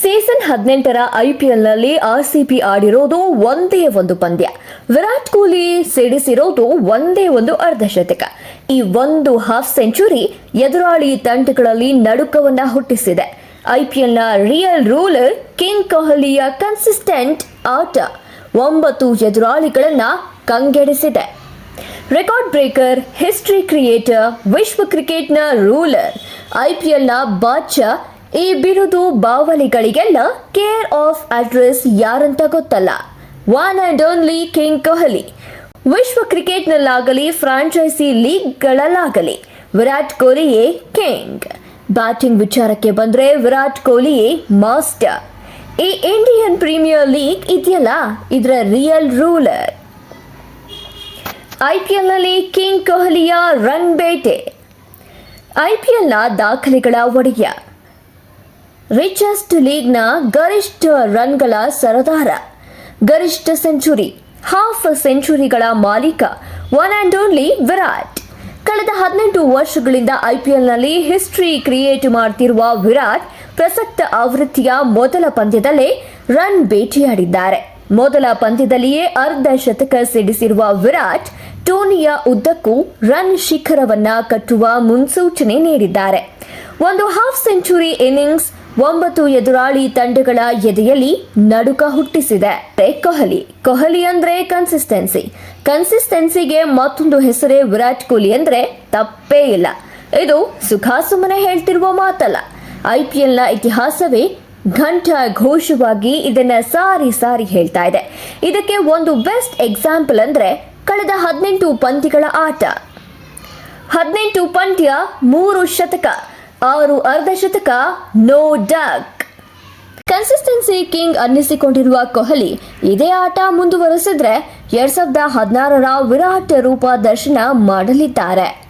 Season ಹದಿನೆಂಟರ ಐಪಿಎಲ್ನಲ್ಲಿ RCB ಆಡಿರೋದು ಒಂದೇ ಒಂದು ಪಂದ್ಯ. ವಿರಾಟ್ ಕೊಹ್ಲಿ ಸಿಡಿಸಿರೋದು ಒಂದೇ ಒಂದು ಅರ್ಧಶತಕ. ಈ ಒಂದು ಹಾಫ್ ಸೆಂಚುರಿ ಎದುರಾಳಿ ತಂಡಗಳಲ್ಲಿ ನಡುಕವನ್ನ ಹುಟ್ಟಿಸಿದೆ. ಐಪಿಎಲ್ನ ರಿಯಲ್ ರೂಲರ್ ಕಿಂಗ್ ಕೊಹ್ಲಿಯ ಕನ್ಸಿಸ್ಟೆಂಟ್ ಆಟ ಒಂಬತ್ತು ಎದುರಾಳಿಗಳನ್ನ ಕಂಗೆಡಿಸಿದೆ. ರೆಕಾರ್ಡ್ ಬ್ರೇಕರ್ ಹಿಸ್ಟ್ರಿ ಕ್ರಿಯೇಟರ್ ವಿಶ್ವ ಕ್ರಿಕೆಟ್ನ ರೂಲರ್ ಐಪಿಎಲ್ನ ಬಾದ್ಶಾ ಈ ಬಿರುದು ಬಾವಲಿಗಳಿಗೆಲ್ಲ ಕೇರ್ ಆಫ್ ಅಡ್ರೆಸ್ ಯಾರಂತ ಗೊತ್ತಲ್ಲ. One and only king Kohli ವಿಶ್ವ ಕ್ರಿಕೆಟ್ನಲ್ಲಾಗಲಿ, ಫ್ರಾಂಚೈಸಿ ಲೀಗ್ಗಳಲ್ಲಾಗಲಿ, ವಿರಾಟ್ ಕೊಹ್ಲಿಯೇ ಕಿಂಗ್. ಬ್ಯಾಟಿಂಗ್ ವಿಚಾರಕ್ಕೆ ಬಂದ್ರೆ ವಿರಾಟ್ ಕೊಹ್ಲಿಯೇ ಮಾಸ್ಟರ್. ಈ ಇಂಡಿಯನ್ ಪ್ರೀಮಿಯರ್ ಲೀಗ್ ಇದೆಯಲ್ಲ, ಇದರ ರಿಯಲ್ ರೂಲರ್ ಐಪಿಎಲ್ನಲ್ಲಿ ಕಿಂಗ್ ಕೊಹ್ಲಿಯ ರನ್ ಬೇಟೆ. ಐಪಿಎಲ್ನ ದಾಖಲೆಗಳ ಒಡೆಯ. ರಿಚೆಸ್ಟ್ ಲೀಗ್ನ ಗರಿಷ್ಠ ರನ್ಗಳ ಸರದಾರ. ಗರಿಷ್ಠ ಸೆಂಚುರಿ ಹಾಫ್ ಸೆಂಚುರಿಗಳ ಮಾಲೀಕ ಒನ್ ಆ್ಯಂಡ್ ಓನ್ಲಿ ವಿರಾಟ್. ಕಳೆದ ಹದಿನೆಂಟು ವರ್ಷಗಳಿಂದ ಐಪಿಎಲ್ನಲ್ಲಿ ಹಿಸ್ಟ್ರಿ ಕ್ರಿಯೇಟ್ ಮಾಡ್ತಿರುವ ವಿರಾಟ್ ಪ್ರಸಕ್ತ ಆವೃತ್ತಿಯ ಮೊದಲ ಪಂದ್ಯದಲ್ಲೇ ರನ್ ಭೇಟಿಯಾಡಿದ್ದಾರೆ ಮೊದಲ ಪಂದ್ಯದಲ್ಲಿಯೇ ಅರ್ಧ ಶತಕ ಸಿಡಿಸಿರುವ ವಿರಾಟ್ ಟೂರ್ನಿಯ ಉದ್ದಕ್ಕೂ ರನ್ ಶಿಖರವನ್ನ ಕಟ್ಟುವ ಮುನ್ಸೂಚನೆ ನೀಡಿದ್ದಾರೆ. ಒಂದು ಹಾಫ್ ಸೆಂಚುರಿ ಇನ್ನಿಂಗ್ಸ್ ಒಂಬತ್ತು ಎದುರಾಳಿ ತಂಡಗಳ ಎದೆಯಲ್ಲಿ ನಡುಕ ಹುಟ್ಟಿಸಿದೆ. ಕೊಹ್ಲಿ. ಕೊಹ್ಲಿ ಅಂದ್ರೆ ಕನ್ಸಿಸ್ಟೆನ್ಸಿ ಕನ್ಸಿಸ್ಟೆನ್ಸಿಗೆ ಮತ್ತೊಂದು ಹೆಸರೇ ವಿರಾಟ್ ಕೊಹ್ಲಿ ಅಂದ್ರೆ ತಪ್ಪೇ ಇಲ್ಲ. ಇದು ಸುಖಾಸುಮನೆ ಹೇಳ್ತಿರುವ ಮಾತಲ್ಲ. ಐಪಿಎಲ್ನ ಇತಿಹಾಸವೇ ಘಂಟ ಘೋಷವಾಗಿ ಇದನ್ನ ಸಾರಿ ಸಾರಿ ಹೇಳ್ತಾ ಇದೆ. ಇದಕ್ಕೆ ಒಂದು ಬೆಸ್ಟ್ ಎಕ್ಸಾಂಪಲ್ ಅಂದ್ರೆ ಕಳೆದ ಹದಿನೆಂಟು ಪಂದ್ಯಗಳ ಆಟ. ಹದಿನೆಂಟು ಪಂದ್ಯ ಮೂರು ಶತಕ. ಆರು ಅರ್ಧ ಶತಕ, ನೋ ಡಕ್. ಕನ್ಸಿಸ್ಟೆನ್ಸಿ ಕಿಂಗ್ ಅನ್ನಿಸಿಕೊಂಡಿರುವ ಕೊಹ್ಲಿ, ಇದೇ ಆಟ ಮುಂದುವರೆಸಿದ್ರೆ ಎರಡ್ ಸಾವಿರದ ಹದಿನಾರರ ವಿರಾಟ್ ರೂಪ ದರ್ಶನ ಮಾಡಲಿದ್ದಾರೆ.